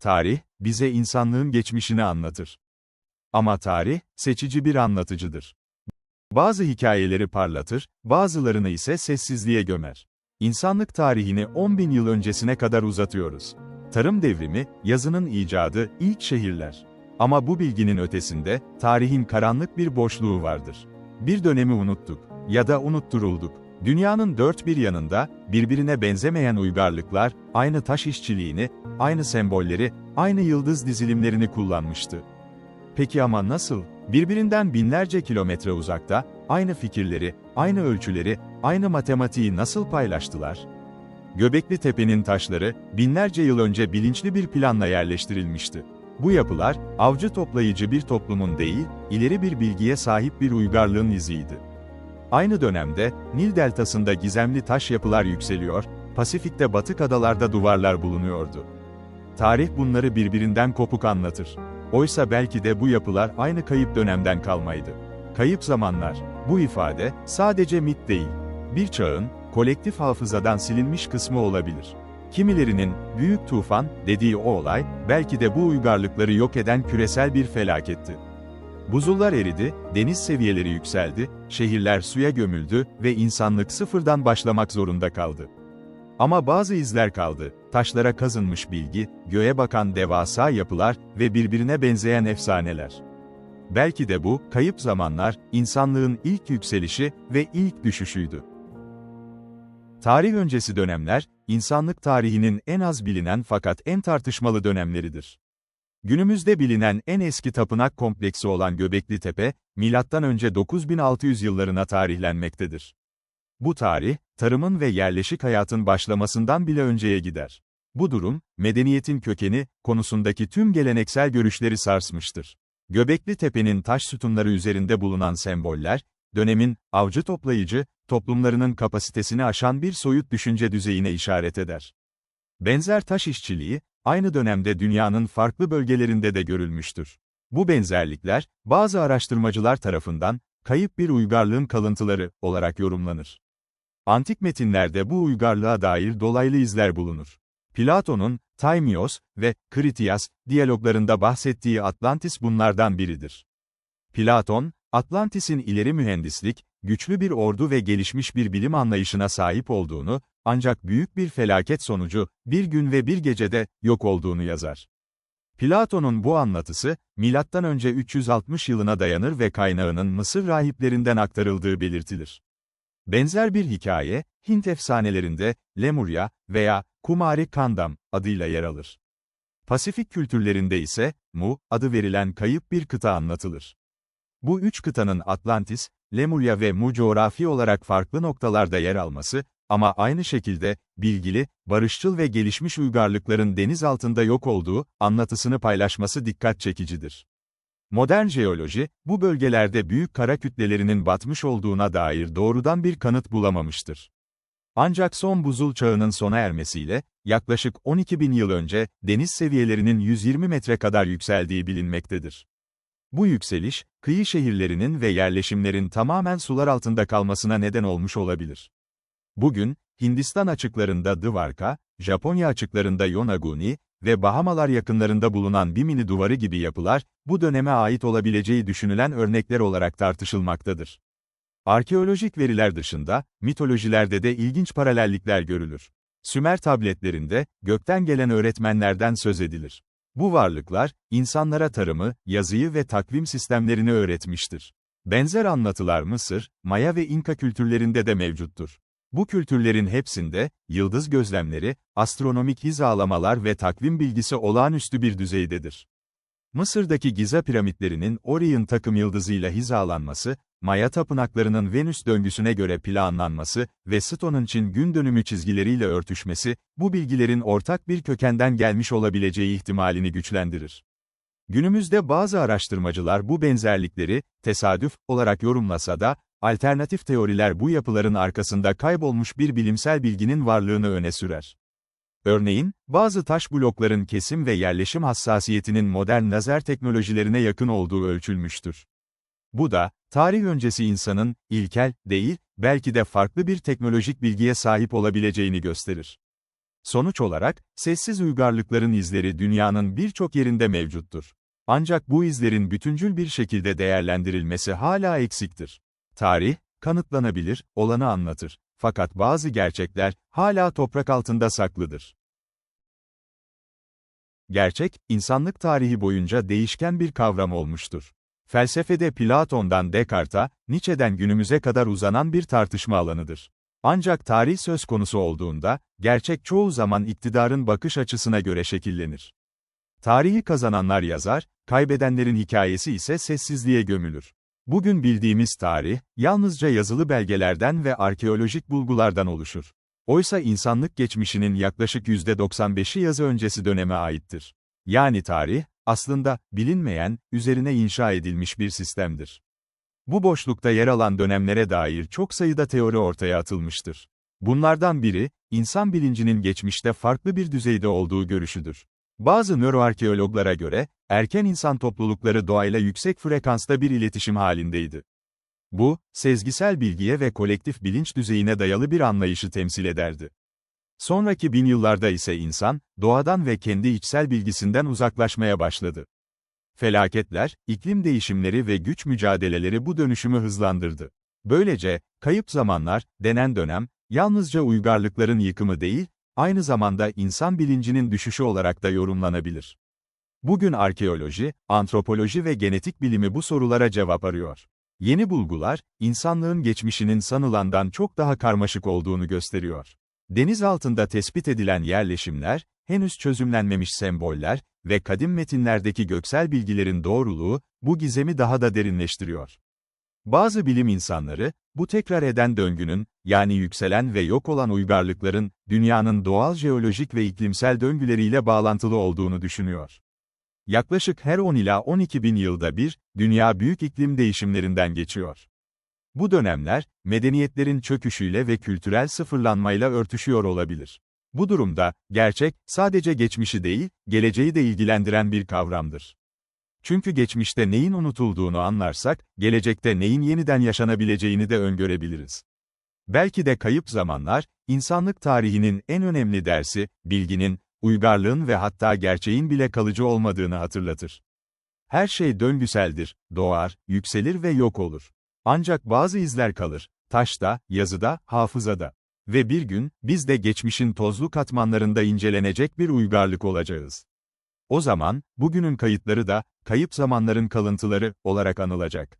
Tarih, bize insanlığın geçmişini anlatır. Ama tarih, seçici bir anlatıcıdır. Bazı hikayeleri parlatır, bazılarını ise sessizliğe gömer. İnsanlık tarihini 10 bin yıl öncesine kadar uzatıyoruz. Tarım devrimi, yazının icadı, ilk şehirler. Ama bu bilginin ötesinde, tarihin karanlık bir boşluğu vardır. Bir dönemi unuttuk ya da unutturulduk. Dünyanın dört bir yanında, birbirine benzemeyen uygarlıklar, aynı taş işçiliğini, aynı sembolleri, aynı yıldız dizilimlerini kullanmıştı. Peki ama nasıl? Birbirinden binlerce kilometre uzakta, aynı fikirleri, aynı ölçüleri, aynı matematiği nasıl paylaştılar? Göbekli Tepe'nin taşları, binlerce yıl önce bilinçli bir planla yerleştirilmişti. Bu yapılar, avcı toplayıcı bir toplumun değil, ileri bir bilgiye sahip bir uygarlığın iziydi. Aynı dönemde, Nil deltasında gizemli taş yapılar yükseliyor, Pasifik'te batık adalarda duvarlar bulunuyordu. Tarih bunları birbirinden kopuk anlatır. Oysa belki de bu yapılar aynı kayıp dönemden kalmaydı. Kayıp zamanlar, bu ifade, sadece mit değil. Bir çağın, kolektif hafızadan silinmiş kısmı olabilir. Kimilerinin, büyük tufan, dediği o olay, belki de bu uygarlıkları yok eden küresel bir felaketti. Buzullar eridi, deniz seviyeleri yükseldi, şehirler suya gömüldü ve insanlık sıfırdan başlamak zorunda kaldı. Ama bazı izler kaldı, taşlara kazınmış bilgi, göğe bakan devasa yapılar ve birbirine benzeyen efsaneler. Belki de bu, kayıp zamanlar, insanlığın ilk yükselişi ve ilk düşüşüydü. Tarih öncesi dönemler, insanlık tarihinin en az bilinen fakat en tartışmalı dönemleridir. Günümüzde bilinen en eski tapınak kompleksi olan Göbekli Tepe, M.Ö. 9600 yıllarına tarihlenmektedir. Bu tarih, tarımın ve yerleşik hayatın başlamasından bile önceye gider. Bu durum, medeniyetin kökeni, konusundaki tüm geleneksel görüşleri sarsmıştır. Göbekli Tepe'nin taş sütunları üzerinde bulunan semboller, dönemin, avcı toplayıcı, toplumlarının kapasitesini aşan bir soyut düşünce düzeyine işaret eder. Benzer taş işçiliği, aynı dönemde dünyanın farklı bölgelerinde de görülmüştür. Bu benzerlikler, bazı araştırmacılar tarafından, kayıp bir uygarlığın kalıntıları olarak yorumlanır. Antik metinlerde bu uygarlığa dair dolaylı izler bulunur. Platon'un, Taimios ve Kritias diyaloglarında bahsettiği Atlantis bunlardan biridir. Platon, Atlantis'in ileri mühendislik, güçlü bir ordu ve gelişmiş bir bilim anlayışına sahip olduğunu, ancak büyük bir felaket sonucu, bir gün ve bir gecede, yok olduğunu yazar. Platon'un bu anlatısı, M.Ö. 360 yılına dayanır ve kaynağının Mısır rahiplerinden aktarıldığı belirtilir. Benzer bir hikaye, Hint efsanelerinde, Lemurya veya Kumari Kandam adıyla yer alır. Pasifik kültürlerinde ise, Mu adı verilen kayıp bir kıta anlatılır. Bu üç kıtanın Atlantis, Lemurya ve Mu coğrafi olarak farklı noktalarda yer alması, ama aynı şekilde, bilgili, barışçıl ve gelişmiş uygarlıkların deniz altında yok olduğu anlatısını paylaşması dikkat çekicidir. Modern jeoloji, bu bölgelerde büyük kara kütlelerinin batmış olduğuna dair doğrudan bir kanıt bulamamıştır. Ancak son buzul çağının sona ermesiyle, yaklaşık 12 bin yıl önce, deniz seviyelerinin 120 metre kadar yükseldiği bilinmektedir. Bu yükseliş, kıyı şehirlerinin ve yerleşimlerin tamamen sular altında kalmasına neden olmuş olabilir. Bugün, Hindistan açıklarında Dvarka, Japonya açıklarında Yonaguni ve Bahamalar yakınlarında bulunan Bimini duvarı gibi yapılar, bu döneme ait olabileceği düşünülen örnekler olarak tartışılmaktadır. Arkeolojik veriler dışında, mitolojilerde de ilginç paralellikler görülür. Sümer tabletlerinde, gökten gelen öğretmenlerden söz edilir. Bu varlıklar, insanlara tarımı, yazıyı ve takvim sistemlerini öğretmiştir. Benzer anlatılar Mısır, Maya ve İnka kültürlerinde de mevcuttur. Bu kültürlerin hepsinde, yıldız gözlemleri, astronomik hizalamalar ve takvim bilgisi olağanüstü bir düzeydedir. Mısır'daki Giza piramitlerinin Orion takım yıldızıyla hizalanması, Maya tapınaklarının Venüs döngüsüne göre planlanması ve Stonehenge gün dönümü çizgileriyle örtüşmesi, bu bilgilerin ortak bir kökenden gelmiş olabileceği ihtimalini güçlendirir. Günümüzde bazı araştırmacılar bu benzerlikleri, tesadüf, olarak yorumlasa da, alternatif teoriler bu yapıların arkasında kaybolmuş bir bilimsel bilginin varlığını öne sürer. Örneğin, bazı taş blokların kesim ve yerleşim hassasiyetinin modern lazer teknolojilerine yakın olduğu ölçülmüştür. Bu da, tarih öncesi insanın, ilkel, değil, belki de farklı bir teknolojik bilgiye sahip olabileceğini gösterir. Sonuç olarak, sessiz uygarlıkların izleri dünyanın birçok yerinde mevcuttur. Ancak bu izlerin bütüncül bir şekilde değerlendirilmesi hala eksiktir. Tarih, kanıtlanabilir, olanı anlatır. Fakat bazı gerçekler, hala toprak altında saklıdır. Gerçek, insanlık tarihi boyunca değişken bir kavram olmuştur. Felsefede Platon'dan Descartes'a, Nietzsche'den günümüze kadar uzanan bir tartışma alanıdır. Ancak tarih söz konusu olduğunda, gerçek çoğu zaman iktidarın bakış açısına göre şekillenir. Tarihi kazananlar yazar, kaybedenlerin hikayesi ise sessizliğe gömülür. Bugün bildiğimiz tarih, yalnızca yazılı belgelerden ve arkeolojik bulgulardan oluşur. Oysa insanlık geçmişinin yaklaşık %95'i yazı öncesi döneme aittir. Yani tarih, aslında, bilinmeyen, üzerine inşa edilmiş bir sistemdir. Bu boşlukta yer alan dönemlere dair çok sayıda teori ortaya atılmıştır. Bunlardan biri, insan bilincinin geçmişte farklı bir düzeyde olduğu görüşüdür. Bazı nöroarkeologlara göre, erken insan toplulukları doğayla yüksek frekansta bir iletişim halindeydi. Bu, sezgisel bilgiye ve kolektif bilinç düzeyine dayalı bir anlayışı temsil ederdi. Sonraki bin yıllarda ise insan, doğadan ve kendi içsel bilgisinden uzaklaşmaya başladı. Felaketler, iklim değişimleri ve güç mücadeleleri bu dönüşümü hızlandırdı. Böylece, kayıp zamanlar, denen dönem, yalnızca uygarlıkların yıkımı değil, aynı zamanda insan bilincinin düşüşü olarak da yorumlanabilir. Bugün arkeoloji, antropoloji ve genetik bilimi bu sorulara cevap arıyor. Yeni bulgular, insanlığın geçmişinin sanılandan çok daha karmaşık olduğunu gösteriyor. Deniz altında tespit edilen yerleşimler, henüz çözümlenmemiş semboller ve kadim metinlerdeki göksel bilgilerin doğruluğu, bu gizemi daha da derinleştiriyor. Bazı bilim insanları, bu tekrar eden döngünün, yani yükselen ve yok olan uygarlıkların, dünyanın doğal jeolojik ve iklimsel döngüleriyle bağlantılı olduğunu düşünüyor. Yaklaşık her 10 ila 12 bin yılda bir, dünya büyük iklim değişimlerinden geçiyor. Bu dönemler, medeniyetlerin çöküşüyle ve kültürel sıfırlanmayla örtüşüyor olabilir. Bu durumda, gerçek, sadece geçmişi değil, geleceği de ilgilendiren bir kavramdır. Çünkü geçmişte neyin unutulduğunu anlarsak, gelecekte neyin yeniden yaşanabileceğini de öngörebiliriz. Belki de kayıp zamanlar, insanlık tarihinin en önemli dersi, bilginin, uygarlığın ve hatta gerçeğin bile kalıcı olmadığını hatırlatır. Her şey döngüseldir, doğar, yükselir ve yok olur. Ancak bazı izler kalır, taşta, yazıda, hafızada. Ve bir gün, biz de geçmişin tozlu katmanlarında incelenecek bir uygarlık olacağız. O zaman, bugünün kayıtları da, kayıp zamanların kalıntıları, olarak anılacak.